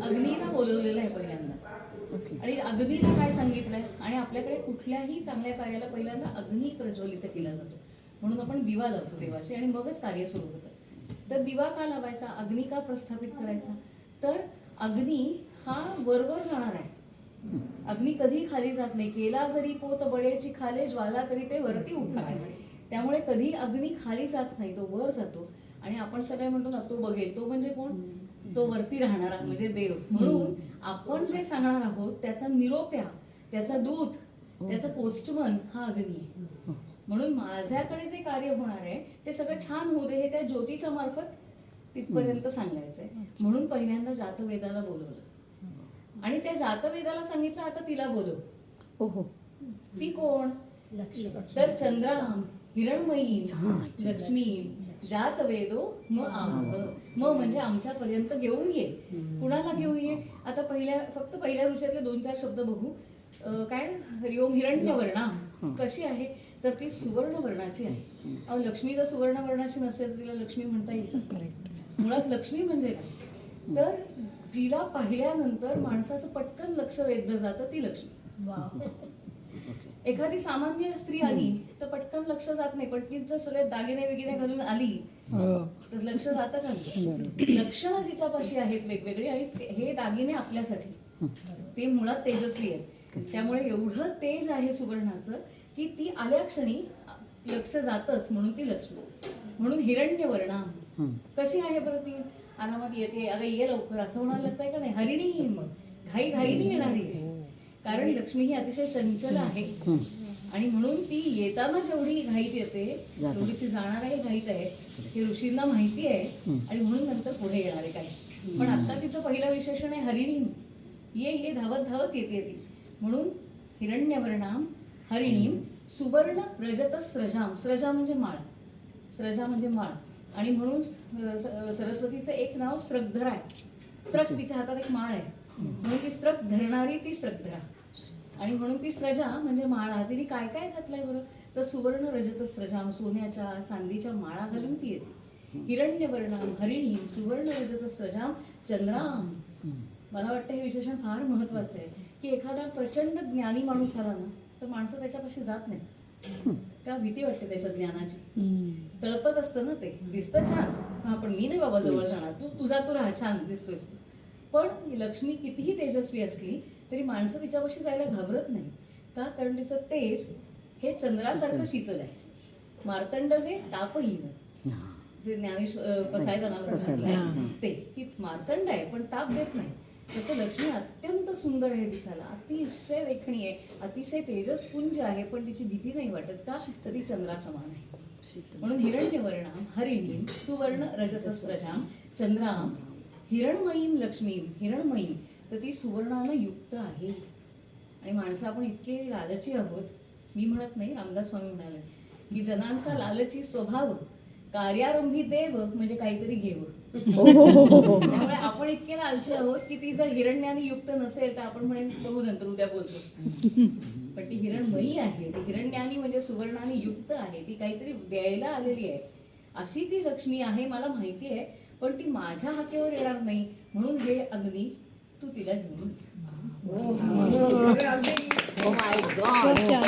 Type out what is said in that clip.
अग्नीला बोलवलेलं आहे पहिल्यांदा. आणि अग्नीला काय सांगितलंय? आणि आपल्याकडे कुठल्याही चांगल्या कार्याला पहिल्यांदा अग्नी प्रज्वलित केला जातो. म्हणून आपण दिवा लावतो देवाचे आणि मगच कार्य सुरू होतं. तर दिवा का लावायचा? अग्नी का प्रस्थापित करायचा? तर अग्नी हा वरवर जाणार आहे. अग्नी कधी खाली जात नाही. केला जरी पोत बळेची खाले ज्वाला तरी ते वरती उठणार त्यामुळे कधी अग्नी खाली जात नाही तो वर जातो. आणि आपण सगळे म्हणतो ना तो बघेल. तो म्हणजे कोण? तो वरती राहणारा म्हणजे देव. म्हणून आपण जे सांगणार आहोत त्याचा निरोप्या त्याचा दूत त्याचा पोस्टमन हा अग्नी आहे. म्हणून माझ्याकडे जे कार्य होणार आहे ते सगळं छान होऊ दे हे त्या ज्योतीच्या मार्फत तिथपर्यंत सांगायचंय. म्हणून पहिल्यांदा जातवेदाला बोलवलं. आणि त्या जातवेदाला सांगितलं आता तिला बोलव. ओहो. ती कोण? तर चंद्राम हिरणमयी लक्ष्मी जात वेदो म आम. म म्हणजे आमच्यापर्यंत घेऊन ये. कुणाला घेऊन ये? आता पहिल्या फक्त पहिल्या रुच्यातले दोन चार शब्द बघू. काय? हरिओम हिरण्यवर्णा. कशी आहे? तर ती सुवर्ण वर्णाची आहे अहो लक्ष्मी जर सुवर्ण वर्णाची नसेल तर तिला लक्ष्मी म्हणता येईल. करेक्ट. मुळात लक्ष्मी म्हणजे तर जिला पाहिल्यानंतर माणसाचं पटकन लक्ष वेधलं जातं ती लक्ष्मी. एखादी सामान्य स्त्री आली तर पटकन लक्ष जात नाही. पण तीच जर सगळे दागिने बिगिने घालून आली तर लक्ष जातं का नाही? लक्षणं जिच्यापाशी आहेत वेगवेगळी आणि हे दागिने आपल्यासाठी. ते मुळात तेजस्वी आहेत. त्यामुळे एवढं तेज आहे सुवर्णाचं की ती आल्या क्षणी लक्ष जातच म्हणून ती लक्ष्मी. म्हणून हिरण्यवर्णा. कशी आहे बरं ती? आरामात येते. अगं ये लवकर. असं म्हणायला लागतंय का नाही? हरिणी मग घाई घाईने येणारी आहे. कारण लक्ष्मी ही अतिशय चंचल आहे. आणि म्हणून ती येताना जेवढी घाईत येते. थोडीशी जाणारही घाईत आहे हे ऋषींना माहिती आहे. आणि म्हणून नंतर पुढे येणार आहे काही. पण आता तिचं पहिलं विशेषण आहे हरिणी. ये ये धावत धावत येते ती. म्हणून हिरण्यवर्णाम हरिणीम सुवर्ण रजत स्रजाम. स्रजा म्हणजे माळ. स्रजा म्हणजे माळ. आणि म्हणून सरस्वतीचं एक नाव श्रद्धरा आहे श्रक तिच्या हातात एक माळ आहे. म्हणून ती श्रक धरणारी ती श्रद्धरा आणि म्हणून ती स्रजा म्हणजे माळा. तिने काय काय घातलंय बरं? तर सुवर्ण रजत स्रजाम सोन्याच्या चांदीच्या माळा घालून ती येते. हिरण्यवर्णाम हरिणीम सुवर्ण रजत स्रजाम चंद्राम. मला वाटतं हे विशेषण फार महत्वाचं आहे. की एखादा प्रचंड ज्ञानी माणूस आला ना तर माणसं त्याच्यापाशी जात नाही का भीती वाटते त्याच्या ज्ञानाची. तळपत असतं ना ते. दिसतं छान. हा पण मी नाही बाबा जवळ जाणार. तू तुझा तू राहा छान दिसतोयस पण लक्ष्मी कितीही तेजस्वी असली तरी माणसं तिच्यापाशी जायला घाबरत नाही. का? कारण तिचं तेज हे चंद्रासारखं शीतल आहे. मार्तंड जे तापहीन. जे ज्ञानेश अं, पसायदानाला पसायदान, हां. ते. की मार्तंड आहे पण ताप देत नाही. तसं लक्ष्मी अत्यंत सुंदर आहे दिसायला. अतिशय देखणी आहे अतिशय तेजसपुंज आहे पण तिची भीती नाही वाटत. का? तर ती चंद्रासमान आहे. म्हणून हिरण्यवर्णाम हरिणीम सुवर्ण रजतस्रजाम चंद्राम हिरणमयीम लक्ष्मी हिरणमयीम तर ती सुवर्णानं युक्त आहे. आणि माणसं आपण इतके लालची आहोत मी म्हणत नाही रामदास स्वामी म्हणाले. की जनांचा लालची स्वभाव कार्यारंभी देव म्हणजे काहीतरी घेव. त्यामुळे आपण इतके लालची आहोत की ती जर हिरण्याने युक्त नसेल तर आपण म्हणेन बघू नंतर उद्या बोलतो. पण ती हिरणमयी आहे ती हिरण्यानी म्हणजे सुवर्णाने युक्त आहे ती काहीतरी द्यायला आलेली आहे. अशी ती लक्ष्मी आहे मला माहिती आहे. पण ती माझ्या हाकेवर येणार नाही म्हणून हे अग्नी तू तिला घेऊन. Oh.